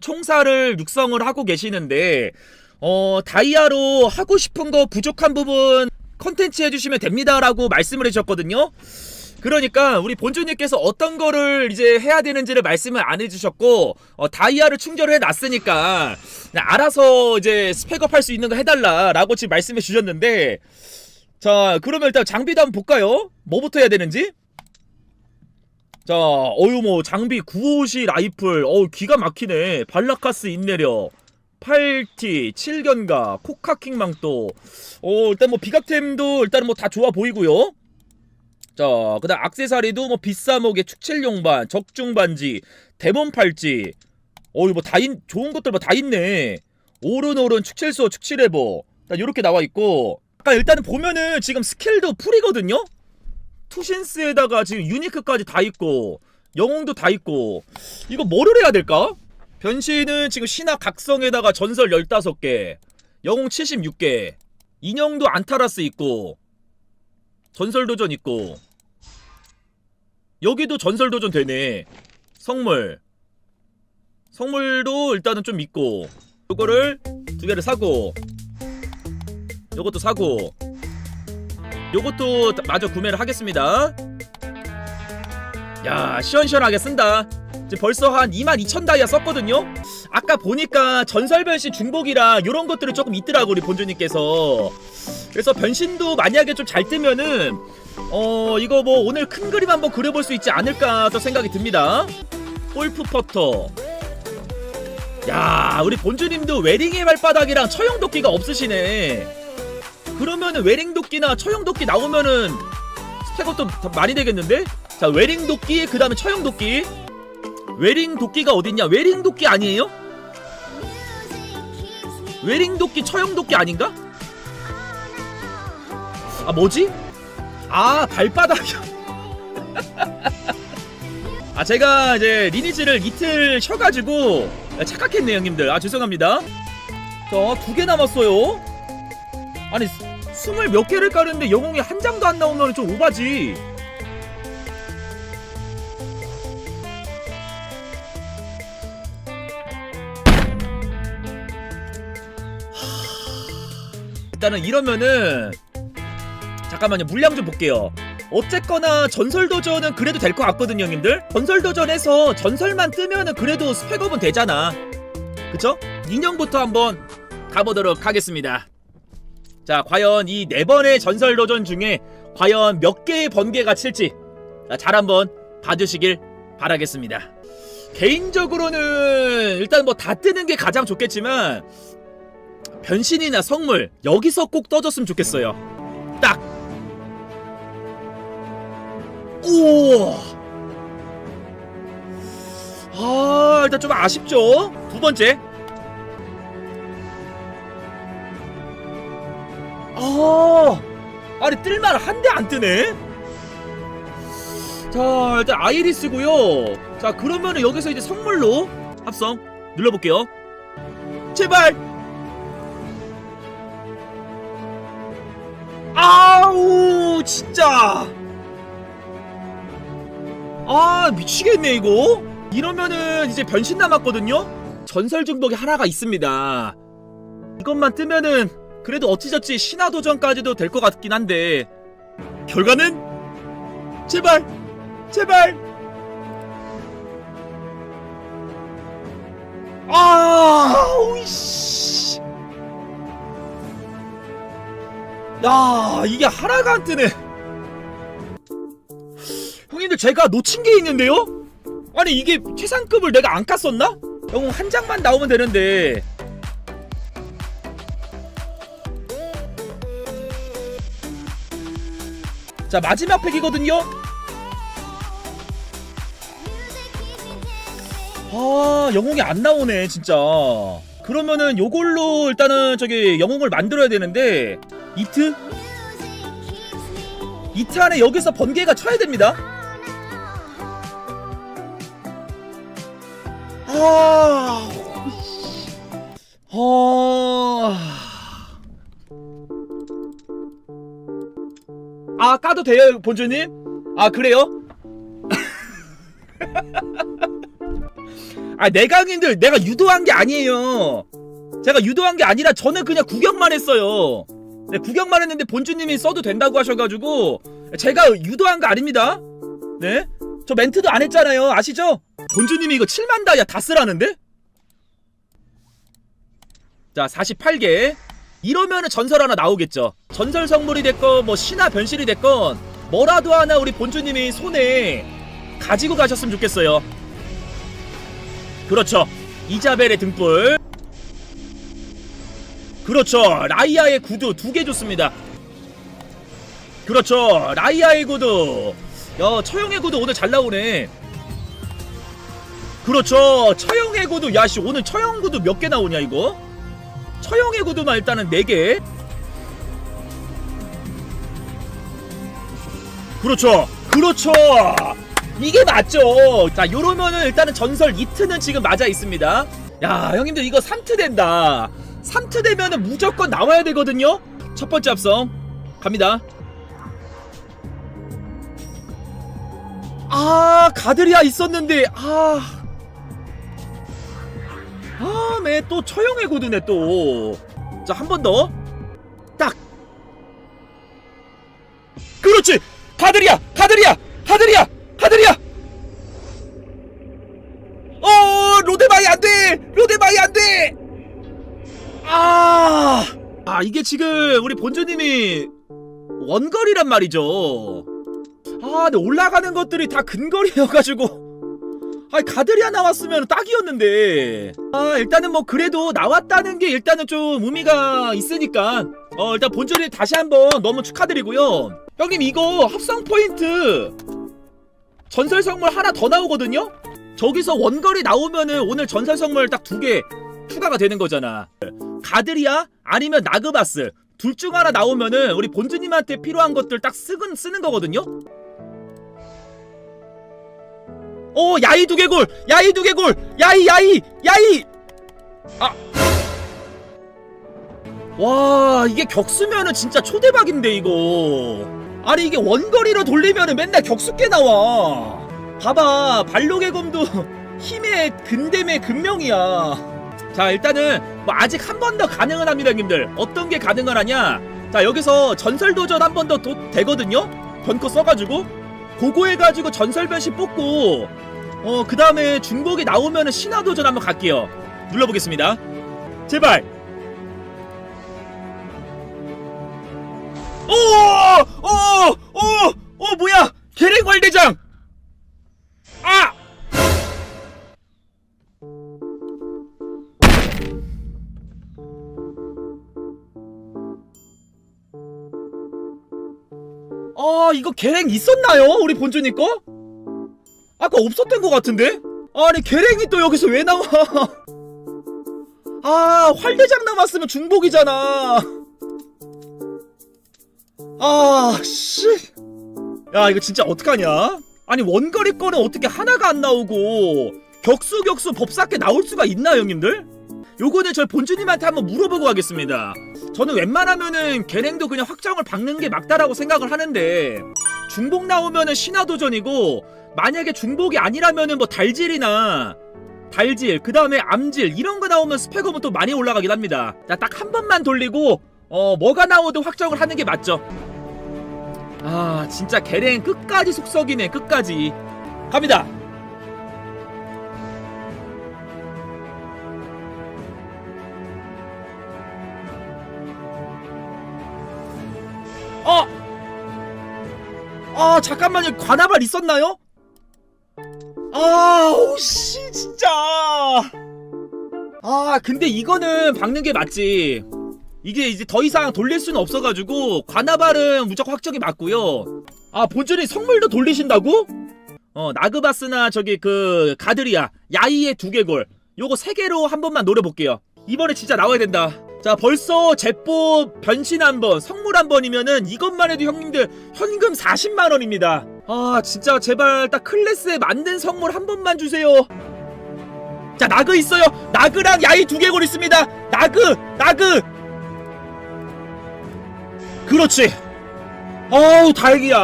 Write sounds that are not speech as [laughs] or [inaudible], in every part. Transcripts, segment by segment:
총사를 육성을 하고 계시는데 어 다이아로 하고 싶은 거 부족한 부분 컨텐츠 해주시면 됩니다라고 말씀을 해주셨거든요. 그러니까 우리 본주님께서 어떤 거를 이제 해야 되는지를 말씀을 안 해주셨고 어, 다이아를 충전을 해놨으니까 알아서 이제 스펙업 할 수 있는 거 해달라라고 지금 말씀해 주셨는데 자 그러면 일단 장비도 한번 볼까요? 뭐부터 해야 되는지? 자, 어유 뭐 장비 9호시 라이플, 어우 기가 막히네. 발라카스 인내력, 8T, 7견가, 코카킹 망토. 어, 일단 뭐 비각템도 일단 뭐 다 좋아 보이고요. 자, 그다음 악세사리도 뭐 비싸목의 축칠용반, 적중반지, 데몬 팔찌. 어이 뭐다 있, 좋은 것들 뭐 다 있네. 오른오른 축칠소, 축칠해보. 일단 요렇게 나와 있고. 아까 일단은 보면은 지금 스킬도 풀이거든요. 투신스에다가 지금 유니크까지 다 있고 영웅도 다 있고 이거 뭐를 해야 될까? 변신은 지금 신화 각성에다가 전설 15개 영웅 76개 인형도 안타라스 있고 전설 도전 있고 여기도 전설 도전 되네 성물 성물도 일단은 좀 있고 요거를 두 개를 사고 요것도 사고 요것도 마저 구매를 하겠습니다. 야, 시원시원하게 쓴다. 지금 벌써 한 22,000 다이아 썼거든요? 아까 보니까 전설 변신 중복이라 요런 것들이 조금 있더라고, 우리 본주님께서. 그래서 변신도 만약에 좀 잘 뜨면은, 어, 이거 뭐 오늘 큰 그림 한번 그려볼 수 있지 않을까 또 생각이 듭니다. 골프 퍼터. 야, 우리 본주님도 웨링의 발바닥이랑 처형 도끼가 없으시네. 그러면은 웨링 도끼나 처형 도끼 나오면은 스펙업도 더 많이 되겠는데? 자 웨링 도끼 그 다음에 처형 도끼 웨링 도끼가 어딨냐 웨링 도끼 아니에요? 웨링 도끼 처형 도끼 아닌가? 아 뭐지? 아 발바닥이야 [laughs] 아 제가 이제 리니지를 이틀 쉬어가지고 착각했네 형님들 아 죄송합니다 자 두 개 남았어요 아니 스물 몇 개를 까는데 영웅이 한 장도 안 나오면 좀 오바지. 일단은 이러면은 잠깐만요 물량 좀 볼게요. 어쨌거나 전설 도전은 그래도 될 것 같거든요, 형님들. 전설 도전에서 전설만 뜨면은 그래도 스펙업은 되잖아. 그쵸? 인형부터 한번 가보도록 하겠습니다. 자, 과연 이 네 번의 전설 도전 중에 과연 몇 개의 번개가 칠지 자, 잘 한번 봐주시길 바라겠습니다. 개인적으로는 일단 뭐 다 뜨는 게 가장 좋겠지만 변신이나 성물 여기서 꼭 떠줬으면 좋겠어요. 딱. 오. 아, 일단 좀 아쉽죠. 두 번째. 아니 뜰만 한대 안 뜨네. 자, 일단 아이리스고요. 자, 그러면은 여기서 이제 성물로 합성 눌러볼게요. 제발. 아우, 진짜. 아, 미치겠네 이거. 이러면은 이제 변신 남았거든요. 전설 중독이 하나가 있습니다. 이것만 뜨면은 그래도 어찌저찌 신화 도전까지도 될 것 같긴 한데 결과는? 제발! 제발! 아 오이씨! 야 이게 하나가 안 뜨네. 형님들 제가 놓친 게 있는데요? 아니 이게 최상급을 내가 안 깠었나? 영웅 한 장만 나오면 되는데 자 마지막 팩이거든요. 아 영웅이 안 나오네 진짜. 그러면은 요걸로 일단은 저기 영웅을 만들어야 되는데 이트? 이트 안에 여기서 번개가 쳐야 됩니다. 아... 아... 아 까도 돼요 본주님? 아 그래요? [laughs] 아 내강님들 내가 유도한 게 아니에요 제가 유도한 게 아니라 저는 그냥 구경만 했어요 네, 구경만 했는데 본주님이 써도 된다고 하셔가지고 제가 유도한 거 아닙니다 네? 저 멘트도 안 했잖아요 아시죠? 본주님이 이거 7만 다이아 다 쓰라는데? 자 48개 이러면은 전설 하나 나오겠죠. 전설 성물이 됐건 뭐 신화 변신이 됐건 뭐라도 하나 우리 본주님이 손에 가지고 가셨으면 좋겠어요. 그렇죠. 이자벨의 등불. 그렇죠. 라이아의 구두 두개 좋습니다. 그렇죠. 라이아의 구두. 야 처형의 구두 오늘 잘 나오네. 그렇죠. 처형의 구두. 야씨 오늘 처형 구두 몇 개 나오냐 이거 처형의 구두만 일단은 4개. 그렇죠. 그렇죠. 이게 맞죠. 자 요러면은 일단은 전설 이트는 지금 맞아 있습니다. 야 형님들 이거 3트 된다. 3트 되면은 무조건 나와야 되거든요. 첫 번째 합성. 갑니다. 아 가드리아 있었는데 아 아, 매 또 처형의 고드네 또. 자, 한 번 더. 딱. 그렇지. 가드리야, 가드리야, 가드리야, 가드리야. 어, 로데바이 안 돼. 로데바이 안 돼. 아, 아 이게 지금 우리 본주님이 원거리란 말이죠. 아, 근데 올라가는 것들이 다 근거리여가지고. 아 가드리아 나왔으면 딱이었는데. 아 일단은 뭐 그래도 나왔다는 게 일단은 좀 의미가 있으니까. 어 일단 본전이 다시 한번 너무 축하드리고요. 형님 이거 합성 포인트 전설 성물 하나 더 나오거든요? 저기서 원거리 나오면은 오늘 전설 성물 딱 두 개 추가가 되는 거잖아. 가드리아 아니면 나그바스 둘 중 하나 나오면은 우리 본주님한테 필요한 것들 딱 쓰는 쓰는 거거든요 오 야이 두개골 야이 두개골 야이 야이 야이. 아와 이게 격수면은 진짜 초대박인데 이거. 아니 이게 원거리로 돌리면은 맨날 격수께 나와. 봐봐 발록의 검도 힘의 근댐의 근명이야. 자 일단은 뭐 아직 한 번 더 가능은 합니다 형님들. 어떤 게 가능을 하냐? 자 여기서 전설 도전 한 번 더 되거든요? 변코 써가지고 그거 해가지고 전설 변신 뽑고 어 그 다음에 중복이 나오면은 신화 도전 한번 갈게요. 눌러보겠습니다. 제발. 오오오오 뭐야? 계랭 관대장 아 이거 계랭 있었나요 우리 본주님 거? 아까 없었던 것 같은데? 아니 계랭이 또 여기서 왜 나와? [laughs] 아 활대장 남았으면 중복이잖아. 아 씨. 야 이거 진짜 어떡하냐? 아니 원거리 거는 어떻게 하나가 안 나오고 격수 격수 법사께 나올 수가 있나 형님들? 요거는 저 본주님한테 한번 물어보고 가겠습니다. 저는 웬만하면은 계랭도 그냥 확정을 박는 게 맞다라고 생각을 하는데 중복 나오면은 신화도전이고 만약에 중복이 아니라면은 뭐 달질이나 달질 그 다음에 암질 이런 거 나오면 스펙업은 또 많이 올라가긴 합니다. 자딱한 번만 돌리고 어 뭐가 나오든 확정을 하는 게 맞죠. 아 진짜 계랭 끝까지 속썩이네 끝까지 갑니다. 아 잠깐만요. 관아발 있었나요? 아 오씨 진짜. 아 근데 이거는 박는 게 맞지. 이게 이제 더 이상 돌릴 수는 없어가지고 관아발은 무조건 확정이 맞고요. 아 본전이 성물도 돌리신다고? 어 나그바스나 저기 그 가드리아 야이의 두개골 요거 세 개로 한 번만 노려볼게요. 이번에 진짜 나와야 된다 자 벌써 제법 변신 한번 성물 한 번이면은 이것만 해도 형님들 현금 40만원입니다. 아 진짜 제발 딱 클래스에 만든 성물 한 번만 주세요. 자 나그 있어요. 나그랑 야이 두 개골 있습니다. 나그 나그. 그렇지. 어우 다행이야.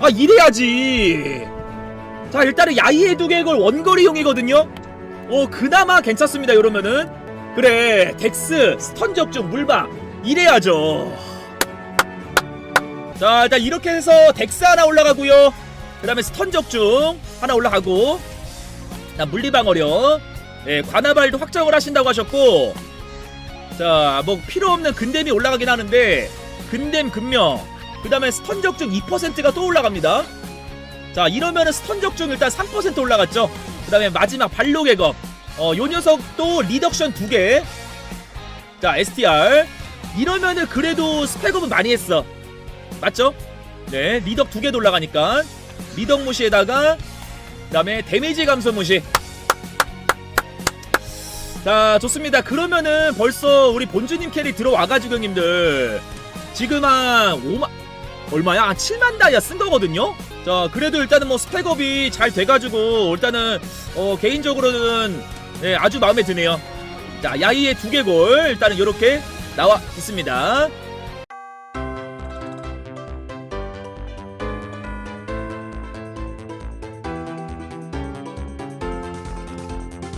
아 이래야지. 자 일단은 야이의 두개골 원거리용이거든요. 어 그나마 괜찮습니다 이러면은 그래 덱스 스턴 적중 물방 이래야죠. 자 일단 이렇게 해서 덱스 하나 올라가고요. 그 다음에 스턴 적중 하나 올라가고 자 물리방어력 예, 관아발도 확정을 하신다고 하셨고 자 뭐 필요 없는 근댐이 올라가긴 하는데 근댐 근명 그 다음에 스턴 적중 2%가 또 올라갑니다. 자 이러면은 스턴 적중 일단 3% 올라갔죠. 그 다음에 마지막 발로 개검 어, 요 녀석도 리덕션 2개. 자 STR 이러면은 그래도 스펙업은 많이 했어. 맞죠? 네 리덕 2개 올라가니까. 리덕 무시에다가 그 다음에 데미지 감소 무시. 자 좋습니다. 그러면은 벌써 우리 본주님 캐리 들어와가지고 형님들. 지금 한 5만 얼마야? 한 7만 다이아 쓴 거거든요? 자 그래도 일단은 뭐 스펙업이 잘 돼가지고 일단은 어 개인적으로는 네, 아주 마음에 드네요. 자 야이의 두개골. 일단은 이렇게 나와 있습니다